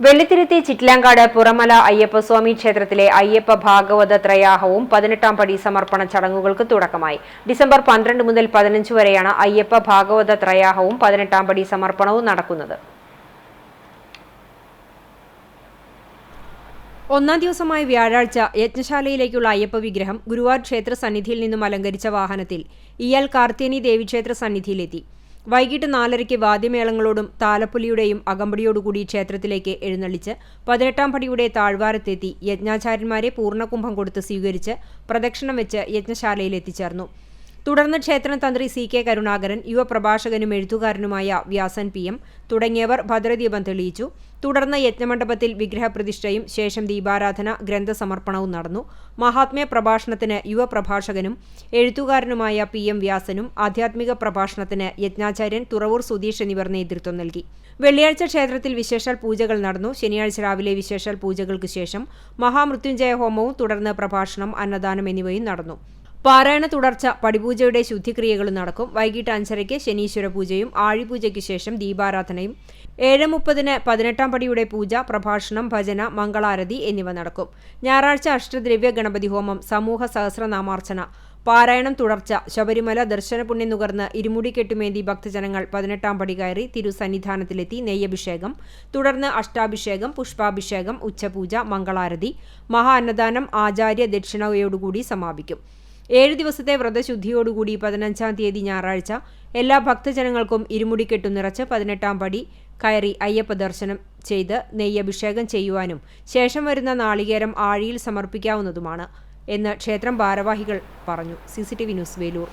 വെള്ളിത്തിരുത്തി ചിറ്റിലാങ്കാട് പുറമല അയ്യപ്പസ്വാമി ക്ഷേത്രത്തിലെ അയ്യപ്പ ഭാഗവത ത്രയാഹവും പതിനെട്ടാം പടി സമർപ്പണ ചടങ്ങുകൾക്ക് തുടക്കമായി. ഡിസംബർ പന്ത്രണ്ട് മുതൽ പതിനഞ്ച് വരെയാണ് അയ്യപ്പ ഭാഗവത ത്രയാഹവും പതിനെട്ടാം പടി സമർപ്പണവും നടക്കുന്നത്. ഒന്നാം ദിവസമായ വ്യാഴാഴ്ച യജ്ഞശാലയിലേക്കുള്ള അയ്യപ്പ വിഗ്രഹം ഗുരുവായൂർ ക്ഷേത്ര സന്നിധിയിൽ നിന്നും അലങ്കരിച്ച വാഹനത്തിൽ ഇയാൾ കാർത്തിയനി ദേവീക്ഷേത്ര സന്നിധിയിലെത്തി. വൈകിട്ട് നാലരയ്ക്ക് വാദ്യമേളങ്ങളോടും താലപ്പൊലിയുടെയും അകമ്പടിയോടുകൂടി ക്ഷേത്രത്തിലേക്ക് എഴുന്നള്ളിച്ച് പതിനെട്ടാം പടിയുടെ താഴ്വാരത്തെത്തി യജ്ഞാചാര്യന്മാരെ പൂർണകുംഭം കൊടുത്ത് സ്വീകരിച്ച് പ്രദക്ഷിണം വെച്ച് യജ്ഞശാലയിൽ എത്തിച്ചേർന്നു തുടർന്ന് ക്ഷേത്രം തന്ത്രി സി കെ കരുണാകരൻ യുവപ്രഭാഷകനും എഴുത്തുകാരനുമായ വ്യാസൻ പി എം തുടങ്ങിയവർ ഭദ്രദീപം തെളിയിച്ചു. തുടർന്ന് യജ്ഞമണ്ഡപത്തിൽ വിഗ്രഹപ്രതിഷ്ഠയും ശേഷം ദീപാരാധന ഗ്രന്ഥസമർപ്പണവും നടന്നു. മഹാത്മ്യ പ്രഭാഷണത്തിന് യുവപ്രഭാഷകനും എഴുത്തുകാരനുമായ പി എം വ്യാസനും ആധ്യാത്മിക പ്രഭാഷണത്തിന് യജ്ഞാചാര്യൻ തുറവൂർ സുധീഷ് എന്നിവർ നേതൃത്വം നൽകി. വെള്ളിയാഴ്ച ക്ഷേത്രത്തിൽ വിശേഷാൽ പൂജകൾ നടന്നു. ശനിയാഴ്ച രാവിലെ വിശേഷാൽ പൂജകൾക്ക് ശേഷം മഹാമൃത്യുഞ്ജയ ഹോമവും തുടർന്ന് പ്രഭാഷണം അന്നദാനം എന്നിവയും നടന്നു. പാരായണ തുടർച്ച പടിപൂജയുടെ ശുദ്ധിക്രിയകളും നടക്കും. വൈകിട്ട് അഞ്ചരയ്ക്ക് ശനീശ്വര പൂജയും ആഴിപൂജയ്ക്ക് ശേഷം ദീപാരാധനയും. ഏഴ് മുപ്പതിന് പതിനെട്ടാം പടിയുടെ പൂജ പ്രഭാഷണം ഭജന മംഗളാരതി എന്നിവ നടക്കും. ഞായറാഴ്ച അഷ്ടദ്രവ്യ ഗണപതി ഹോമം സമൂഹ സഹസ്രനാമാർച്ചന പാരായണം തുടർച്ച ശബരിമല ദർശന പുണ്യം നുകർന്ന് ഇരുമുടി കെട്ടുമേന്തി ഭക്തജനങ്ങൾ പതിനെട്ടാം പടി കയറി തിരുസന്നിധാനത്തിലെത്തി നെയ്യഭിഷേകം. തുടർന്ന് അഷ്ടാഭിഷേകം പുഷ്പാഭിഷേകം ഉച്ചപൂജ മംഗളാരതി മഹാ അന്നദാനം ആചാര്യ ദക്ഷിണയോടുകൂടി സമാപിക്കും. ഏഴ് ദിവസത്തെ വ്രതശുദ്ധിയോടുകൂടി പതിനഞ്ചാം തീയതി ഞായറാഴ്ച എല്ലാ ഭക്തജനങ്ങൾക്കും ഇരുമുടിക്കെട്ടു നിറച്ച് പതിനെട്ടാം പടി കയറി അയ്യപ്പ ദർശനം ചെയ്ത് നെയ്യഭിഷേകം ചെയ്യുവാനും ശേഷം വരുന്ന നാളികേരം ആഴിയിൽ സമർപ്പിക്കാവുന്നതുമാണ് എന്ന് ക്ഷേത്രം ഭാരവാഹികൾ പറഞ്ഞു. C news Velur.